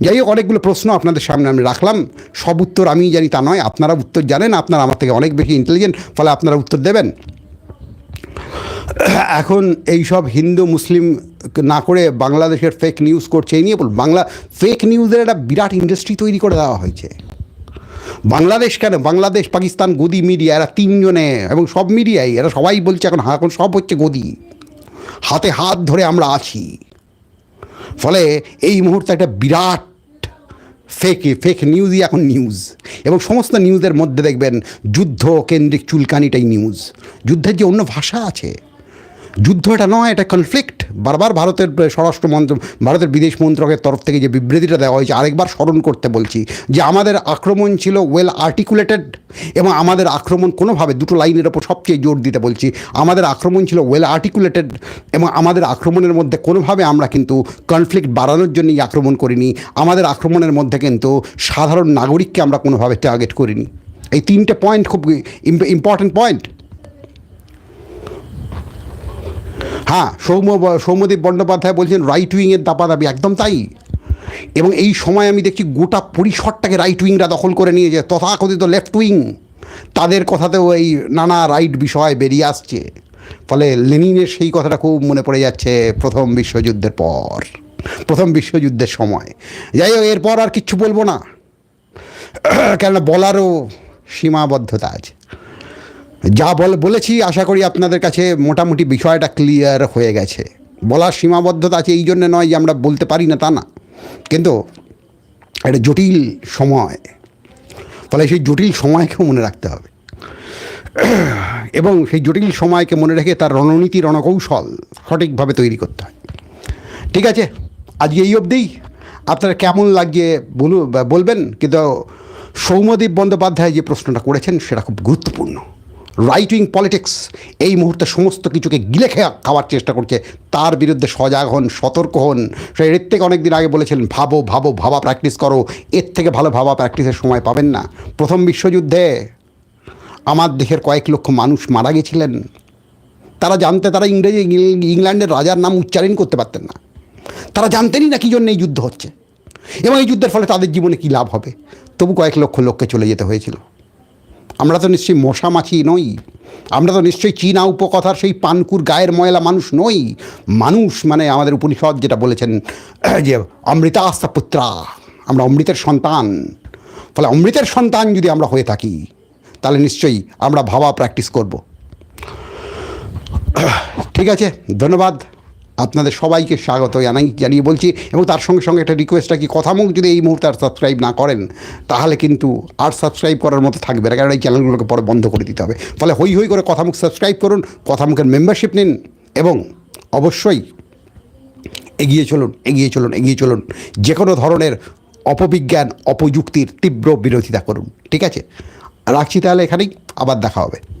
যাই হোক অনেকগুলো প্রশ্ন আপনাদের সামনে আমি রাখলাম। সব উত্তর আমি জানি, তা নয়। আপনারা উত্তর জানেন, আপনারা আমার থেকে অনেক বেশি ইন্টেলিজেন্ট ফলে আপনারা উত্তর দেবেন। এখন এই সব হিন্দু, মুসলিম না করে বাংলাদেশের ফেক নিউজ করছে, এই নিয়ে বল বাংলা ফেক নিউজের একটা বিরাট ইন্ডাস্ট্রি তৈরি করে দেওয়া হয়েছে। বাংলাদেশ কেন? বাংলাদেশ, পাকিস্তান, গদি মিডিয়া এরা তিনজনে এবং সব মিডিয়াই এরা সবাই বলছে এখন হা- এখন সব হচ্ছে গদি। হাতে হাত ধরে আমরা আছি। ফলে এই মুহূর্তে একটা বিরাট ফেক ফেক নিউজই এখন নিউজ এবং সমস্ত নিউজের মধ্যে দেখবেন যুদ্ধ কেন্দ্রিক চুলকানিটাই নিউজ যুদ্ধের যে অন্য ভাষা আছে যুদ্ধ এটা নয়, এটা কনফ্লিক্ট বারবার ভারতের স্বরাষ্ট্র মন্ত্র, ভারতের বিদেশ মন্ত্রকের তরফ থেকে যে বিবৃতিটা দেওয়া হয়েছে, আরেকবার স্মরণ করতে বলছি যে আমাদের আক্রমণ ছিল ওয়েল আর্টিকুলেটেড এবং আমাদের আক্রমণ কোনোভাবে দুটো লাইনের ওপর সবচেয়ে জোর দিতে বলছি। আমাদের আক্রমণ ছিল ওয়েল আর্টিকুলেটেড এবং আমাদের আক্রমণের মধ্যে কোনোভাবে আমরা কিন্তু কনফ্লিক্ট বাড়ানোর জন্যই আক্রমণ করিনি। আমাদের আক্রমণের মধ্যে কিন্তু সাধারণ নাগরিককে আমরা কোনোভাবে টার্গেট করিনি। এই তিনটে পয়েন্ট খুব ইম্পর্ট্যান্ট পয়েন্ট হ্যাঁ সৌম্য, সৌম্যদীপ বন্দ্যোপাধ্যায় বলছেন রাইট উইংয়ের দাপাদাবি একদম তাই। এবং এই সময় আমি দেখছি গোটা পরিসরটাকে রাইট উইংরা দখল করে নিয়েছে, তথাকথিত লেফট উইং তাদের কথাতেও এই নানা রাইট বিষয় বেরিয়ে আসছে। ফলে লেনিনের সেই কথাটা খুব মনে পড়ে যাচ্ছে প্রথম বিশ্বযুদ্ধের পর, প্রথম বিশ্বযুদ্ধের সময়। যাই হোক, এরপর আর কিচ্ছু বলব না। কেননা বলারও সীমাবদ্ধতা আছে। যা বল বলেছি, আশা করি আপনাদের কাছে মোটামুটি বিষয়টা ক্লিয়ার হয়ে গেছে। বলার সীমাবদ্ধতা আছে এই জন্য নয় যে আমরা বলতে পারি না তা না। কিন্তু একটা জটিল সময়, ফলে সেই জটিল সময়কেও মনে রাখতে হবে। এবং সেই জটিল সময়কে মনে রেখে তার রণনীতি, রণকৌশল সঠিকভাবে তৈরি করতে হয়। ঠিক আছে? আজকে এই অবধিই আপনারা কেমন লাগছে বলু বলবেন? কিন্তু সৌম্যদীপ বন্দ্যোপাধ্যায় যে প্রশ্নটা করেছেন, সেটা খুব গুরুত্বপূর্ণ। রাইট উইং পলিটিক্স এই মুহূর্তে সমস্ত কিছুকে গিলে খাওয়ার চেষ্টা করছে। তার বিরুদ্ধে সজাগ হন, সতর্ক হন। সেই এর থেকে অনেক দিন আগে বলেছিলেন, ভাবো ভাবো, ভাবা প্র্যাকটিস করো। এর থেকে ভালো ভাবা প্র্যাকটিসের সময় পাবেন না। প্রথম বিশ্বযুদ্ধে আমার দেশের কয়েক লক্ষ মানুষ মারা গেছিলেন। তারা জানতে, তারা ইংরেজি, ইংল্যান্ডের রাজার নাম উচ্চারণ করতে পারতেন না। তারা জানতেনই না কী জন্য এই যুদ্ধ হচ্ছে। এবং এই যুদ্ধের ফলে তাদের জীবনে কী লাভ হবে? তবু কয়েক লক্ষ লোককে চলে যেতে হয়েছিল। আমরা তো নিশ্চয়ই মশা মাছি নই। আমরা তো নিশ্চয়ই চীনা উপকথার সেই পানকুর গায়ের ময়লা মানুষ নই। মানুষ মানে আমাদের উপনিষদ যেটা বলেছেন, যে অমৃতাস্তা পুত্রা আমরা অমৃতের সন্তান। ফলে অমৃতের সন্তান যদি আমরা হয়ে থাকি, তাহলে নিশ্চয়ই আমরা ভাবা প্র্যাকটিস করব। ঠিক আছে, ধন্যবাদ। আপনাদের সবাইকে স্বাগত জানাই জানিয়ে বলছি এবং তার সঙ্গে সঙ্গে একটা রিকোয়েস্ট কি কথামুখ যদি এই মুহূর্তে আর সাবস্ক্রাইব না করেন, তাহলে কিন্তু আর সাবস্ক্রাইব করার মতো থাকবে না। কারণ এই চ্যানেলগুলোকে পরে বন্ধ করে দিতে হবে। ফলে হই হই করে কথামুখ সাবস্ক্রাইব করুন, কথামুখের মেম্বারশিপ নিন এবং অবশ্যই এগিয়ে চলুন এগিয়ে চলুন এগিয়ে চলুন। যে কোনো ধরনের অপবিজ্ঞান, অপযুক্তির তীব্র বিরোধিতা করুন। ঠিক আছে? রাখছি তাহলে এখানেই, আবার দেখা হবে।